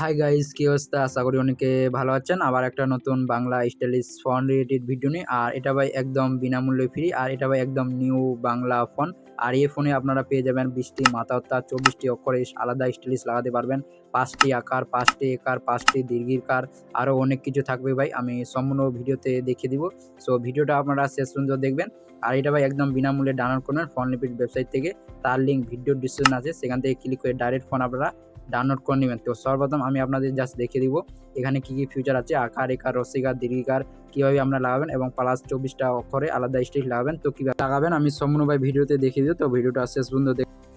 Hi guys কি অবস্থা? আশা করি অনেকে ভালো আছেন। আবার একটা নতুন Bangla stylish phone related video নিয়ে। আর এটা ভাই একদম বিনামূল্যে ফ্রি আর এটা ভাই একদম নিউ বাংলা ফোন আর এই ফোনে আপনারা পেয়ে যাবেন বিশটি মাথা হত্যা চব্বিশটি অক্ষরে আলাদা স্টাইলিশ লাগাতে পারবেন। পাঁচটি আকার, পাঁচটি একার, পাঁচটি দীর্ঘিকার আরও অনেক কিছু থাকবে ভাই। আমি সম্পূর্ণ ভিডিওতে দেখিয়ে দিব। সো ভিডিওটা আপনারা শেষ পর্যন্ত দেখবেন। আর এটা ভাই একদম বিনামূল্যে ডাউনলোড করবেন ফোন লিপিড ওয়েবসাইট থেকে। তার লিঙ্ক ভিডিও ডিসক্রিপশন আছে। সেখান থেকে ক্লিক করে ডাইরেক্ট ফোন আপনারা ডাউনলোড করে নেবেন। তো সর্বপ্রথম আমি আপনাদের জাস্ট দেখিয়ে দিব এখানে কি কি ফিউচার আছে, আকার, একার, রসিকার, দীর্ঘিকার, কীভাবে আপনারা লাগাবেন এবং প্লাস চব্বিশটা অক্ষরে আলাদা স্টেজ লাগাবেন, তো কীভাবে লাগাবেন আমি সম্পূর্ণভাবে ভিডিওতে দেখিয়ে দিব। তো ভিডিওটা শেষ পর্যন্ত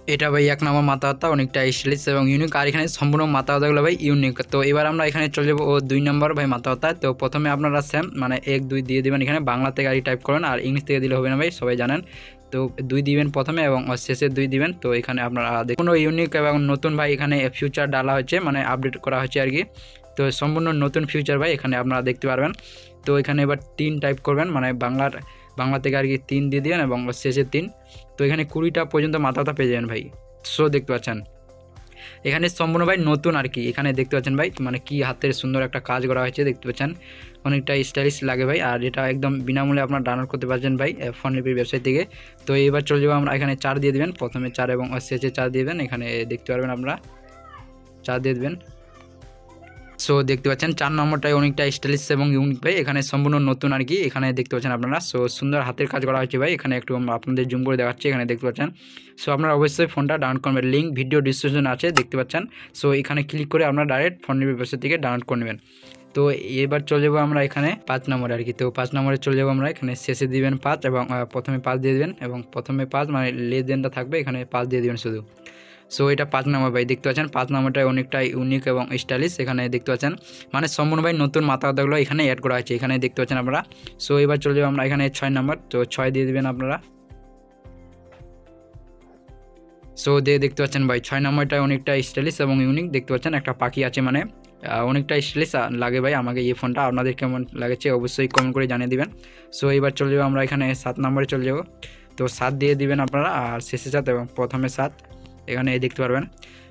এটা ভাই এক নম্বর মাথা হাতা অনেকটা স্টাইলিশ এবং ইউনিক আর এখানে সম্পূর্ণ মাথা হাতাগুলো ভাই ইউনিক তো এবার আমরা এখানে চলে যাব ও দুই নম্বর ভাই মাথা হাতা তো প্রথমে আপনারা সেম মানে এক, দুই দিয়ে দেবেন এখানে। বাংলা থেকে আর টাইপ করেন আর ইংলিশ থেকে দিলে হবে না ভাই, সবাই জানেন। তো দুই দিবেন প্রথমে এবং শেষে দুই দিবেন। তো এখানে আপনারা দেখুন ইউনিক এবং নতুন ভাই এখানে ফিউচার ডালা হচ্ছে মানে আপডেট করা হচ্ছে আর কি। তো সম্পূর্ণ নতুন ফিউচার ভাই এখানে আপনারা দেখতে পারবেন। তো এখানে এবার তিন টাইপ করবেন মানে বাংলার বাংলা থেকে আর কি তিন দিয়ে দিবেন এবং শেষে তিন। তো এখানে কুড়িটা পর্যন্ত মাথা মাথাটা পেয়ে যাবেন ভাই। সো দেখতে পাচ্ছেন। এখানে সম্পূর্ণ ভাই নতুন আর কি। এখানে দেখতে পাচ্ছেন ভাই মানে কি হাতের সুন্দর একটা কাজ করা হয়েছে, দেখতে পাচ্ছেন। অনেকটা স্টাইলিশ লাগে ভাই, আর এটা একদম বিনামূল্যে আপনার ডাউনলোড করতে পারছেন ভাই ফোন লিপির ওয়েবসাইট থেকে। তো এবার চলে যাব আমরা এখানে চার দিয়ে দেবেন। প্রথমে চার এবং শেষে চার দিয়ে দেবেন। এখানে দেখতে পারবেন আপনারা। চার দিয়ে দেবেন। সো দেখতে পাচ্ছেন, চার নম্বরটাই অনেকটা স্টাইলিশ এবং ইউনিক ভাই। এখানে সম্পূর্ণ নতুন আর কি, এখানে দেখতে পাচ্ছেন আপনারা। সো সুন্দর হাতের কাজ করা হয়েছে ভাই। এখানে একটু আপনাদের জুম করে দেখাচ্ছি, এখানে দেখতে পাচ্ছেন। সো আপনারা অবশ্যই ফোনটা ডাউনলোড করবেন। লিঙ্ক ভিডিও ডিসক্রিপশন আছে, দেখতে পাচ্ছেন। সো এখানে ক্লিক করে আপনারা ডাইরেক্ট ফোন ব্যবস্থা থেকে ডাউনলোড করে নেবেন। তো, এবার চলে যাব আমরা এখানে পাঁচ নম্বরে আর কি। তো, পাঁচ নম্বরে চলে যাব আমরা এখানে শেষে দিবেন পাঁচ এবং প্রথমে পাঁচ দিয়ে দেবেন এবং প্রথমে পাঁচ মানে লেনদেনটা থাকবে, এখানে পাঁচ দিয়ে দেবেন শুধু। সো এটা পাঁচ নম্বর ভাই, দেখতে পাচ্ছেন পাঁচ নম্বরটা অনেকটা ইউনিক এবং স্টাইলিশ এখানে দেখতে পাচ্ছেন। মানে ভাই নতুন মাথা কথাগুলো এখানে অ্যাড করা হয়েছে, এখানে দেখতে পাচ্ছেন আপনারা। সো এবার চলে যাব আমরা এখানে ছয় নম্বর, তো ছয় দিয়ে দেবেন আপনারা। সো দিয়ে দেখতে পাচ্ছেন ভাই, ছয় নম্বরটা অনেকটা স্টাইলিশ এবং ইউনিক দেখতে পাচ্ছেন একটা পাখি আছে মানে অনেকটা স্টাইলিশ লাগে ভাই আমাকে এই ফোনটা আপনাদের কেমন লাগেছে অবশ্যই কমেন্ট করে জানিয়ে দিবেন। সো এবার চলে যাব আমরা এখানে সাত নম্বরে চলে যাব। তো সাত দিয়ে দিবেন আপনারা, আর শেষে সাত এবং প্রথমে সাত। এখানে দেখতে পারবেন।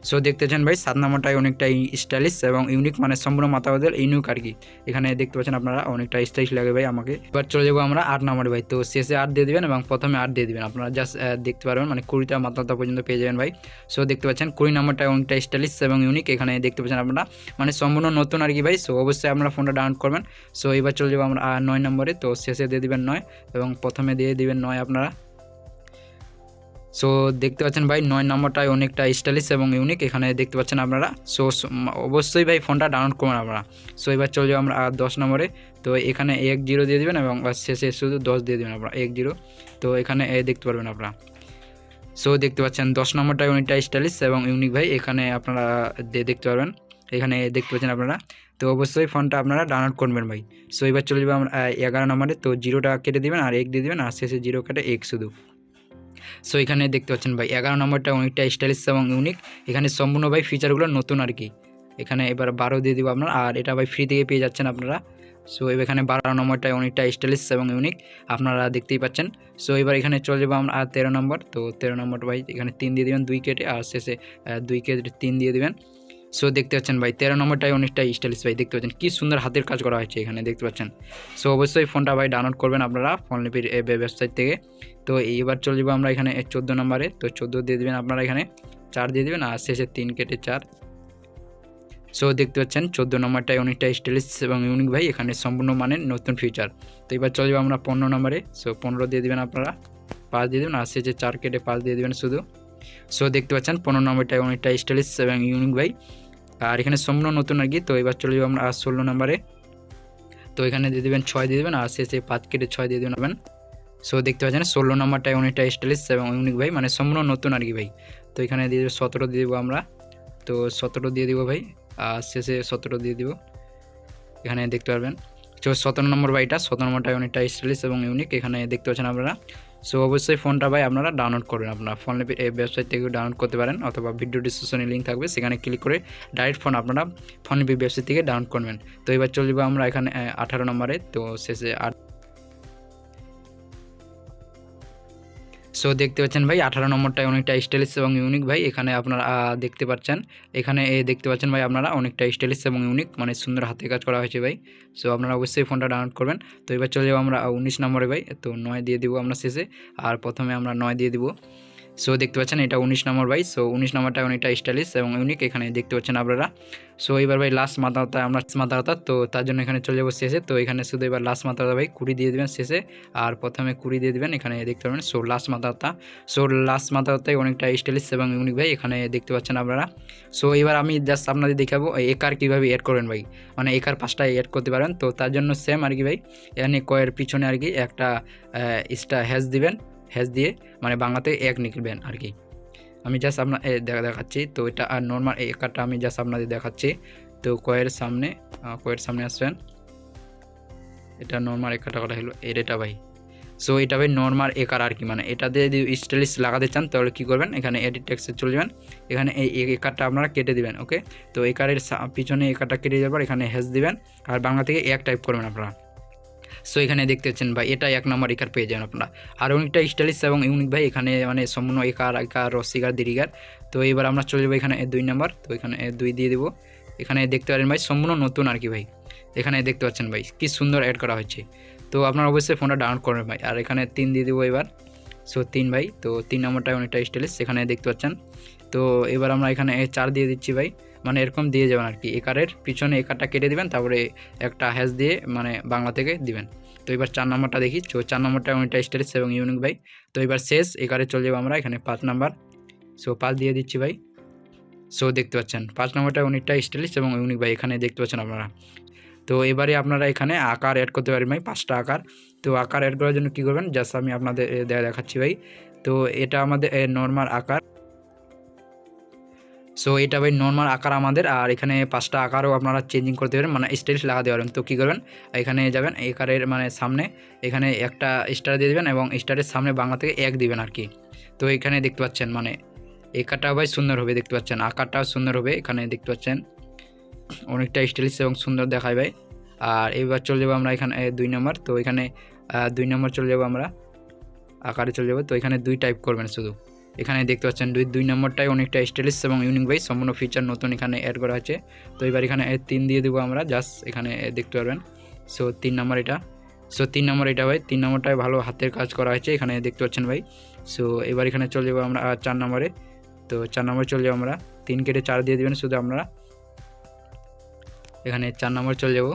সো দেখতে দেখতেছেন ভাই, সাত নম্বরটাই অনেকটা স্টাইলিশ এবং ইউনিক মানে সম্পূর্ণ মাথা বদল ইউনিক আর কি। এখানে দেখতে পাচ্ছেন আপনারা, অনেকটা স্টাইলিশ লাগে ভাই আমাকে। এবার চলে যাব আমরা আট নম্বরে ভাই, তো শেষে আট দিয়ে দেবেন এবং প্রথমে আট দিয়ে দেবেন। আপনারা জাস্ট দেখতে পারবেন মানে কুড়িটা মাথা পর্যন্ত পেয়ে যাবেন ভাই। সো দেখতে পাচ্ছেন, কুড়ি নম্বরটা অনেকটা স্টাইলিশ এবং ইউনিক এখানে দেখতে পাচ্ছেন আপনারা মানে সম্পূর্ণ নতুন আর কি ভাই। সো অবশ্যই আপনারা ফোনটা ডাউনলোড করবেন। সো এবার চলে যাব আমরা নয় নম্বরে, তো শেষে দিয়ে দেবেন নয় এবং প্রথমে দিয়ে দিবেন নয় আপনারা। সো দেখতে পাচ্ছেন ভাই, নয় নম্বরটাই অনেকটা স্টাইলিশ এবং ইউনিক এখানে দেখতে পাচ্ছেন আপনারা। সো অবশ্যই ভাই ফোনটা ডাউনলোড করবেন আপনারা। সো এবার চলে যাব আমরা দশ নম্বরে। তো এখানে এক জিরো দিয়ে দেবেন এবং শেষে শুধু দশ দিয়ে দেবেন আপনারা, এক জিরো। তো এখানে এ দেখতে পারবেন আপনারা। সো দেখতে পাচ্ছেন দশ নম্বরটাই অনেকটা স্টাইলিশ এবং ইউনিক ভাই। এখানে আপনারা দেখতে পারবেন। এখানে দেখতে পাচ্ছেন আপনারা। তো অবশ্যই ফোনটা আপনারা ডাউনলোড করবেন ভাই। সো এবার চলে যাব আমরা এগারো নম্বরে। তো জিরোটা কেটে দেবেন আর এক দিয়ে দেবেন আর শেষে জিরো কেটে এক শুধু। সো এখানে দেখতে পাচ্ছেন ভাই, এগারো নম্বরটা অনেকটা স্টাইলিশ এবং ইউনিক এখানে সম্পূর্ণ ভাই ফিচারগুলো নতুন আর কি। এখানে এবার বারো দিয়ে দেবো আপনার, আর এটা ভাই ফ্রি থেকে পেয়ে যাচ্ছেন আপনারা। সো এখানে বারো নম্বরটা অনেকটা স্টাইলিশ এবং ইউনিক আপনারা দেখতেই পাচ্ছেন। সো এবার এখানে চলে যাব আমরা আর তেরো নম্বর। তো তেরো নম্বর ভাই, এখানে তিন দিয়ে দেবেন দুই কেটে, আর শেষে দুই কেটে তিন দিয়ে দেবেন। সো দেখতে পাচ্ছেন ভাই, তেরো নম্বরটাই অনেকটা স্টাইলিশ ভাই। দেখতে পাচ্ছেন, কী সুন্দর হাতের কাজ করা হয়েছে এখানে, দেখতে পাচ্ছেন। সো অবশ্যই ফোনটা ভাই ডাউনলোড করবেন আপনারা ফোন লিপির ওয়েবসাইট থেকে। তো, এইবার চলে যাব আমরা এখানে চোদ্দ নম্বরে। তো, চোদ্দ দিয়ে দেবেন আপনারা এখানে, চার দিয়ে দেবেন, আর শেষে তিন কেটে চার। সো দেখতে পাচ্ছেন, চোদ্দ নম্বরটাই অনেকটা স্টাইলিশ এবং ইউনিক ভাই, এখানে সম্পূর্ণ মানের নতুন ফিচার তো এবার চলে যাব আমরা পনেরো নম্বরে। সো পনেরো দিয়ে দেবেন আপনারা, পাঁচ দিয়ে দেবেন, আর শেষে চার কেটে পাঁচ দিয়ে দেবেন শুধু। সো দেখতে পাচ্ছেন, পনেরো নম্বরটাই অনেকটা স্টাইলিশ এবং ইউনিক ভাই। আর এখানে সম্পূর্ণ নতুন আর কি, তো এবার চলে যাব আমরা ষোলো নম্বরে। তো এখানে দিয়ে দেবেন ছয় দিয়ে দেবেন, আর শেষে পাঁচ কেটে ছয় দিয়ে দেবেন। সো দেখতে পাচ্ছেন, ষোলো নম্বরটাই অনেকটা স্টাইলিশ এবং ইউনিক ভাই মানে সম্পূর্ণ নতুন আর কি ভাই। তো এখানে দিয়ে দেবো সতেরো দিয়ে দেবো আমরা। তো সতেরো দিয়ে দিব ভাই, আর শেষে সতেরো দিয়ে দিব। এখানে দেখতে পারবেন। তো সতেরো নম্বর বাইটা সতেরো নম্বরটাই অনেকটা স্টাইলিশ এবং ইউনিক এখানে দেখতে পাচ্ছেন আপনারা সো অবশ্যই ফোনটা ভাই আপনারা ডাউনলোড করবেন আপনার ফোন এই ওয়েবসাইট থেকে ডাউনলোড করতে পারেন অথবা ভিডিও ডিসক্রিপশনে লিঙ্ক থাকবে। সেখানে ক্লিক করে ডাইরেক্ট ফোন আপনারা ফোন ওয়েবসাইট থেকে ডাউনলোড করবেন। তো এবার চলবে আমরা এখানে আঠারো নম্বরে। তো শেষে আট সো দেখতে পাচ্ছেন ভাই, আঠারো নম্বরটায় অনেকটা স্টাইলিশ এবং ইউনিক ভাই। এখানে আপনারা দেখতে পাচ্ছেন। এখানে দেখতে পাচ্ছেন ভাই, আপনারা অনেকটা স্টাইলিশ এবং ইউনিক মানে সুন্দর হাতে কাজ করা হয়েছে ভাই। সো আপনারা অবশ্যই ফোনটা ডাউনলোড করবেন। তো এবার চলে যাব আমরা উনিশ নম্বরে ভাই। তো নয় দিয়ে দিব আমরা শেষে। আর প্রথমে আমরা নয় দিয়ে দিব। সো দেখতে পাচ্ছেন, এটা উনিশ নম্বর ভাই। সো উনিশ নম্বরটা অনেকটা স্টাইলিশ এবং ইউনিক এখানে দেখতে পাচ্ছেন আপনারা। সো এবার ভাই লাস্ট মাথা হতা আমরা মাথা হতা তো তার জন্য এখানে চলে যাব শেষে। তো এখানে শুধু এবার লাস্ট মাথা হতা ভাই, কুড়ি দিয়ে দেবেন শেষে। আর প্রথমে কুড়ি দিয়ে দেবেন, এখানে দেখতে পাবেন সো লাস্ট মাথা হতা সো লাস্ট মাথা হতায় অনেকটা স্টাইলিশ এবং ইউনিক ভাই, এখানে দেখতে পাচ্ছেন আপনারা। সো এবার আমি জাস্ট আপনাদের দেখাবো একার কীভাবে এড করবেন ভাই। মানে একার পাঁচটা এড করতে পারেন। তো তার জন্য সেম আর কি ভাই, এখানে কয়ের পিছনে আর কি একটা স্টা হ্যাশ দিবেন। হ্যাশ দিয়ে মানে বাংলাতে এক নিকলবেন আর কি। আমি জাস্ট আপনার দেখা, দেখাচ্ছি। তো এটা আর নর্মাল এই একারটা আমি জাস্ট আপনাদের দেখাচ্ছি। তো কয়ের সামনে কয়ের সামনে আসবেন। এটা নর্মাল একারটা করা হলো এর এটা ভাই। সো এটা ভাই নর্মাল একার আর কি মানে এটাতে যদি স্টাইলিশ লাগাতে চান, তাহলে কী করবেন? এখানে এডিট টেক্সে চলে যাবেন। এখানে এই একারটা আপনারা কেটে দিবেন ওকে তো একারের পিছনে একারটা কেটে যাবার এখানে হ্যাশ দিবেন আর বাংলা থেকে এক টাইপ করবেন আপনারা। সো এখানে দেখতে পাচ্ছেন ভাই এটা এক নম্বর একার পেয়ে যাবেন আপনারা। আর অনেকটা স্টাইলিশ এবং ইউনিক ভাই, এখানে মানে সম্পূর্ণ একার একার রসিকার দিরিকার তো এবার আমরা চলে যাব এখানে দুই নম্বর। তো এখানে দুই দিয়ে দেবো। এখানে দেখতে পারেন ভাই, সম্পূর্ণ নতুন আর কি ভাই। এখানে দেখতে পাচ্ছেন ভাই, কি সুন্দর অ্যাড করা হয়েছে। তো আপনারা অবশ্যই ফোনটা ডাউনলোড করবেন ভাই। আর এখানে তিন দিয়ে দেবো এবার। সো তিন ভাই, তো তিন নম্বরটা অনেকটা স্টাইলিশ। সেখানে দেখতে পাচ্ছেন। তো এবার আমরা এখানে চার দিয়ে দিচ্ছি ভাই। মানে এরকম দিয়ে যাবেন আর কি। একারের পিছনে একারটা কেটে দিবেন, তারপরে একটা হ্যাশ দিয়ে মানে বাংলা থেকে দিবেন। তো এবার চার নম্বরটা দেখি, তো চার নম্বরটা অনেকটা স্টাইলিশ এবং ইউনিক ভাই। তো এবার শেষ, একারে চলে যাব আমরা এখানে পাঁচ নাম্বার। সো পাঁচ দিয়ে দিচ্ছি ভাই। সো দেখতে পাচ্ছেন, পাঁচ নম্বরটা অনেকটা স্টাইলিশ এবং ইউনিক ভাই, এখানে দেখতে পাচ্ছেন আপনারা। তো এবারে আপনারা এখানে আকার অ্যাড করতে পারেন ভাই, পাঁচটা আকার। তো আকার অ্যাড করার জন্য কী করবেন? জাস্ট আমি আপনাদের দেখাচ্ছি ভাই। তো এটা আমাদের নর্মাল আকার। সো এটা ভাই নর্মাল আকার আমাদের, আর এখানে পাঁচটা আকারও আপনারা চেঞ্জিং করতে পারেন মানে স্টাইলিশ লাগাতে পারবেন। তো কী করবেন? এখানে যাবেন একারের মানে সামনে, এখানে একটা স্টার দিয়ে দেবেন এবং স্টারের সামনে বাংলা থেকে এক দিবেন আর কি। তো এখানে দেখতে পাচ্ছেন মানে একারটা ভাই সুন্দর হবে, দেখতে পাচ্ছেন। আকারটাও সুন্দর হবে, এখানে দেখতে পাচ্ছেন। অনেকটা স্টাইলিশ এবং সুন্দর দেখায় ভাই। আর এবার চলে যাব আমরা এখানে দুই নম্বর। তো এখানে দুই নম্বর চলে যাব আমরা, আকারে চলে যাব। তো এখানে দুই টাইপ করবেন শুধু। এখানে দেখতে পাচ্ছেন দুই দুই নম্বরটাই অনেকটা স্টাইলিশ এবং ইউনিক ভাই সম্পূর্ণ ফিচার নতুন এখানে অ্যাড করা হয়েছে। তো এবার এখানে তিন দিয়ে দেবো আমরা জাস্ট এখানে দেখতে পারবেন। সো তিন নম্বর এটা। সো তিন নম্বর এটা ভাই, তিন নম্বরটায় ভালো হাতের কাজ করা হয়েছে এখানে, দেখতে পাচ্ছেন ভাই। সো এবার এখানে চলে যাব আমরা চার নম্বরে। তো চার নম্বরে চলে যাব আমরা। তিন কেটে চার দিয়ে দেবেন শুধু আপনারা। এখানে চার নম্বর চলে যাব।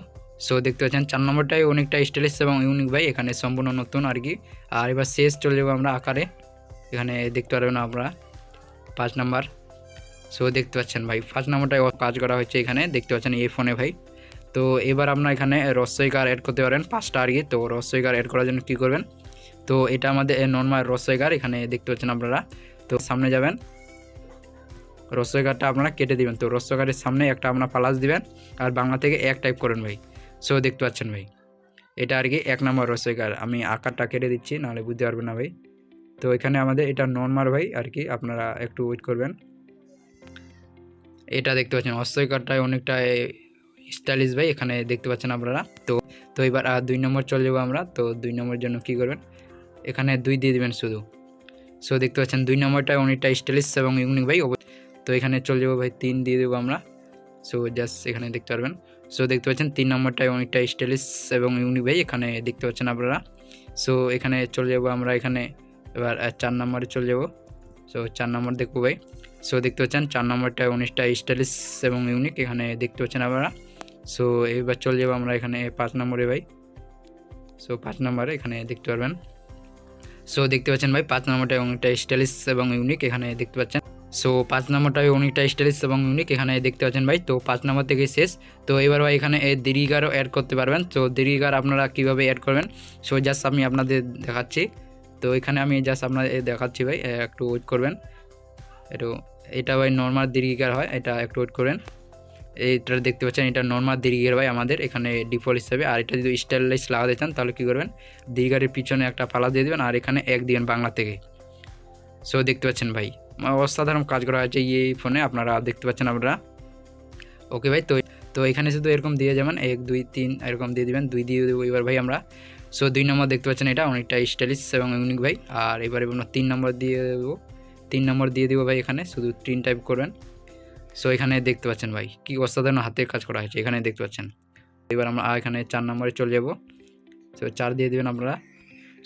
সো দেখতে পাচ্ছেন চার নম্বরটাই অনেকটা স্টাইলিশ এবং ইউনিক ভাই, এখানে সম্পূর্ণ নতুন আর কি। আর এবার শেষ চলে যাব আমরা আকারে। এখানে দেখতে পারবেন আপনারা, পাঁচ নাম্বার। সো দেখতে পাচ্ছেন ভাই, পাঁচ নম্বরটায় কাজ করা হয়েছে এখানে, দেখতে পাচ্ছেন এই ফোনে ভাই। তো এবার আপনার এখানে রস্যইকার অ্যাড করতে পারেন, পাঁচটা আর কি। তো রস্যইকার অ্যাড করার জন্য কী করবেন? তো এটা আমাদের নর্মাল রস্যইকার এখানে দেখতে পাচ্ছেন আপনারা। তো সামনে যাবেন রস্যইকারটা আপনারা কেটে দিবেন। তো রস্যকারের সামনে একটা আপনারা পালাস দিবেন, আর বাংলা থেকে এক টাইপ করেন ভাই। সো দেখতে পাচ্ছেন ভাই, এটা আর কি এক নম্বর রসই রসইকার আমি আকারটা কেটে দিচ্ছি, নাহলে বুঝতে পারবেন না ভাই। তো এখানে আমাদের এটা নর্মাল ভাই, আর কি আপনারা একটু ওয়েট করবেন। এটা দেখতে পাচ্ছেন অস্বইকারটায় অনেকটা স্টাইলিশ ভাই, এখানে দেখতে পাচ্ছেন আপনারা। তো তো এবার আর দুই নম্বর চলে যাব আমরা। তো দুই নম্বরের জন্য কী করবেন? এখানে দুই দিয়ে দিবেন শুধু। সো দেখতে পাচ্ছেন দুই নম্বরটা অনেকটা স্টাইলিশ এবং ইউনিক ভাই তো এখানে চলে যাব ভাই, তিন দিয়ে দেবো আমরা। সো জাস্ট এখানে দেখতে পারবেন। সো দেখতে পাচ্ছেন তিন নম্বরটায় অনেকটা স্টাইলিশ এবং ইউনিক ভাই, এখানে দেখতে পাচ্ছেন আপনারা। সো এখানে চলে যাব আমরা, এখানে এবার চার নম্বরে চলে যাব। সো চার নম্বর দেখব ভাই। সো দেখতে পাচ্ছেন, চার নম্বরটায় উনিশটা স্টাইলিশ এবং ইউনিক এখানে দেখতে পাচ্ছেন আপনারা। সো এবার চলে যাব আমরা এখানে পাঁচ নম্বরে ভাই। সো পাঁচ নম্বরে এখানে দেখতে পারবেন। সো দেখতে পাচ্ছেন ভাই, পাঁচ নম্বরটায় অনেকটা স্টাইলিশ এবং ইউনিক এখানে দেখতে পাচ্ছেন। সো পাঁচ নম্বরটায় অনেকটা স্টাইলিশ এবং ইউনিক এখানে দেখতে পাচ্ছেন ভাই। তো, পাঁচ নম্বর থেকে শেষ। তো, এবার ভাই, এখানে এই দীর্ঘারও অ্যাড করতে পারবেন। তো দীর্ঘার আপনারা কীভাবে অ্যাড করবেন? সো জাস্ট আমি আপনাদের দেখাচ্ছি। তো এখানে আমি জাস্ট আপনাদের দেখাচ্ছি ভাই একটু ওয়েট করবেন। একটু, এটা ভাই নর্মাল দীর্ঘিকার হয়, এটা একটু ওয়েট করবেন এইটা দেখতে পাচ্ছেন, এটা নর্মাল দীর্ঘের ভাই আমাদের, এখানে ডিফল্ট হিসাবে। আর এটা যদি স্টাইলিশ লাগাতে চান, তাহলে কী করবেন? দীর্ঘারের পিছনে একটা পালা দিয়ে দেবেন, আর এখানে এক দিবেন বাংলা থেকে। সো দেখতে পাচ্ছেন ভাই, অসাধারণ কাজ করা হয়েছে এই ফোনে আপনারা দেখতে পাচ্ছেন আপনারা। ওকে ভাই, তো তো এখানে শুধু এরকম দিয়ে যাবেন, এক, দুই, তিন, এরকম দিয়ে দিবেন, দুই দিয়ে দেবো এবার ভাই আমরা। সো দুই নম্বর দেখতে পাচ্ছেন এটা অনেকটা স্টাইলিশ এবং ইউনিক ভাই। আর এবারে আমরা তিন নম্বর দিয়ে দেবো। তিন নম্বর দিয়ে দেবো ভাই এখানে, শুধু তিন টাইপ করবেন। সো এখানে দেখতে পাচ্ছেন ভাই, কি অসাধারণ হাতের কাজ করা হয়েছে, এখানে দেখতে পাচ্ছেন। এবার আমরা এখানে চার নম্বরে চলে যাব। সো চার দিয়ে দেবেন আপনারা।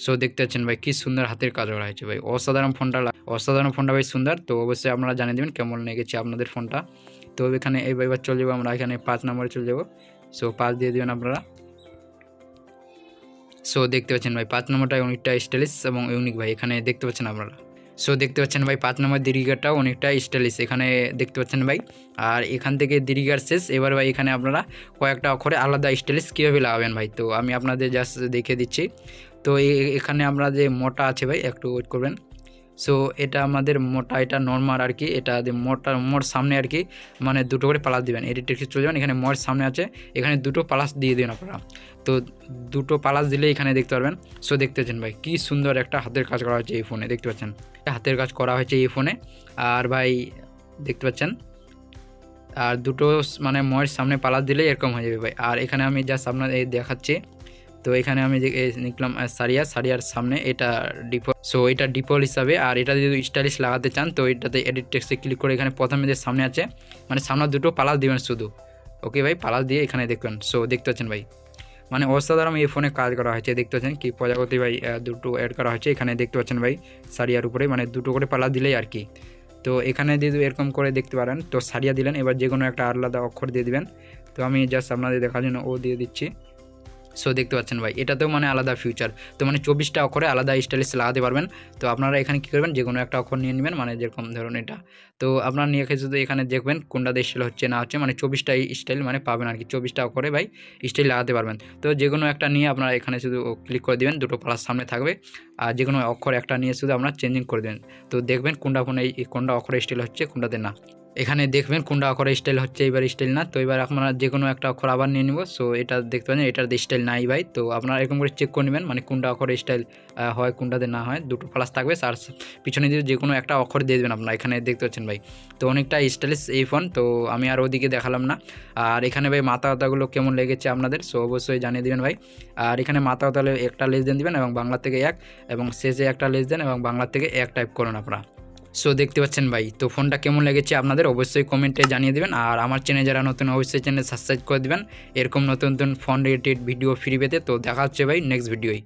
সো দেখতে পাচ্ছেন ভাই, কী সুন্দর হাতের কাজ করা হয়েছে ভাই, অসাধারণ ফোনটা অসাধারণ ফোনটা ভাই সুন্দর। তো অবশ্যই আপনারা জানিয়ে দেবেন কেমন লেগেছে আপনাদের ফোনটা। তো এখানে এবার চলে যাব আমরা, এখানে পাঁচ নম্বরে চলে যাব। সো পাঁচ দিয়ে দেবেন আপনারা। সো দেখতে পাচ্ছেন ভাই, পাঁচ নম্বরটা অনেকটা স্টাইলিশ এবং ইউনিক ভাই, এখানে দেখতে পাচ্ছেন আপনারা। সো দেখতে পাচ্ছেন ভাই, পাঁচ নম্বর দিরিগারটাও অনেকটা স্টাইলিশ এখানে দেখতে পাচ্ছেন ভাই। আর এখান থেকে দীর্ঘার শেষ, এবার ভাই, এখানে আপনারা কয়েকটা অক্ষরে আলাদা স্টাইলিশ কীভাবে লাগাবেন ভাই? তো, আমি আপনাদের জাস্ট দেখে দিচ্ছি। তো এখানে আমরা যে মোটা আছে ভাই, একটু ওয়েট করবেন। সো এটা আমাদের মোটা, এটা নর্মাল আর কি, এটা মোটা, মোর সামনে আর কি মানে দুটো করে পালাস দিবেন। এডিটে চলে যাবেন এখানে মোর সামনে আছে, এখানে দুটো পালাস দিয়ে দিন আপনারা। তো দুটো পালাস দিলে এখানে দেখতে পারবেন। সো দেখতে পাচ্ছেন ভাই, কী সুন্দর একটা হাতের কাজ করা হয়েছে এই ফোনে দেখতে পাচ্ছেন? হাতের কাজ করা হয়েছে এই ফোনে আর ভাই, দেখতে পাচ্ছেন? আর দুটো মানে ময়ের সামনে পালাস দিলেই এরকম হয়ে যাবে ভাই। আর এখানে আমি আপনার এই দেখাচ্ছি। তো এখানে আমি যে এই নিকলাম সারিয়া, সারিয়ার সামনে এটা ডিপো সো এটা ডিপল হিসাবে, আর এটা যদি স্টাইলিশ লাগাতে চান, তো এটাতে এডিট টেক্সটে ক্লিক করে এখানে প্রথমে যে সামনে আছে মানে সামনে দুটো পালাস দিবেন শুধু। ওকে ভাই, পালাস দিয়ে এখানে দেখবেন সো দেখতে পাচ্ছেন ভাই। মানে অসাধারণ এই ফোনে কাজ করা হয়েছে, দেখতে পাচ্ছেন কি প্রজাপতি ভাই দুটো অ্যাড করা হয়েছে, এখানে দেখতে পাচ্ছেন ভাই, সারিয়ার উপরে মানে দুটো করে পালা দিলেই আর কি। তো এখানে যদি এরকম করে দেখতে পারেন, তো সারিয়া দিলেন, এবার যে কোনো একটা আলাদা অক্ষর দিয়ে দিবেন। তো আমি জাস্ট আপনাদের দেখার জন্য ও দিয়ে দিচ্ছি। সো দেখতে পাচ্ছেন ভাই, এটাতেও মানে আলাদা ফিউচার তো মানে চব্বিশটা অক্ষরে আলাদা স্টাইলিশ লাগাতে পারবেন। তো আপনারা এখানে কী করবেন? যে কোনো একটা অক্ষর নিয়ে নেবেন মানে যেরকম ধরুন এটা। তো আপনারা নিয়ে শুধু এখানে দেখবেন কোনটাতে স্টাইল হচ্ছে না হচ্ছে মানে চব্বিশটা স্টাইল মানে পাবেন আর কি চব্বিশটা অক্ষরে ভাই স্টাইল লাগাতে পারবেন। তো যে কোনো একটা নিয়ে আপনারা এখানে শুধু ক্লিক করে দিবেন, দুটো প্লাস সামনে থাকবে। আর যে কোনো অক্ষর একটা নিয়ে শুধু আপনারা চেঞ্জিং করে দেবেন। তো দেখবেন কোনটা ফোনে এই কোনটা অক্ষরে স্টাইল হচ্ছে কোনটাতে না। এখানে দেখবেন কোনটা অক্ষরে স্টাইল হচ্ছে এবার স্টাইল না। তো এবার আপনারা যে কোনো একটা অক্ষর আবার নিয়ে নিব। সো এটা দেখতে পাচ্ছেন, এটার স্টাইল নাই ভাই। তো আপনারা এরকম করে চেক করে নেবেন মানে কোনটা অক্ষরে স্টাইল হয়, কোনটাতে না হয়। দুটো প্লাস থাকবে, আর পিছনে দিয়ে যে কোনো একটা অক্ষর দিয়ে দেবেন আপনারা, এখানে দেখতে পাচ্ছেন ভাই। তো অনেকটা স্টাইলিশ এই ফোন তো আমি আর ওদিকে দেখালাম না। আর এখানে ভাই মাথা ব্যথাগুলো কেমন লেগেছে আপনাদের সো অবশ্যই জানিয়ে দিবেন ভাই। আর এখানে মাথা ব্যথালে একটা লেস দেন দিবেন, এবং বাংলা থেকে এক, এবং শেষে একটা লেস দেন, এবং বাংলা থেকে এক টাইপ করুন আপনারা। সো দেখতে পাচ্ছেন ভাই, তো ফোনটা কেমন লেগেছে আপনাদের অবশ্যই কমেন্টে জানিয়ে দেবেন। আর আমার চ্যানেল যারা নতুন, অবশ্যই চ্যানেল সাবস্ক্রাইব করে দেবেন। এরকম নতুন নতুন ফোন রিলেটেড ভিডিও ফ্রি পেতে। তো দেখা হচ্ছে ভাই নেক্সট ভিডিওই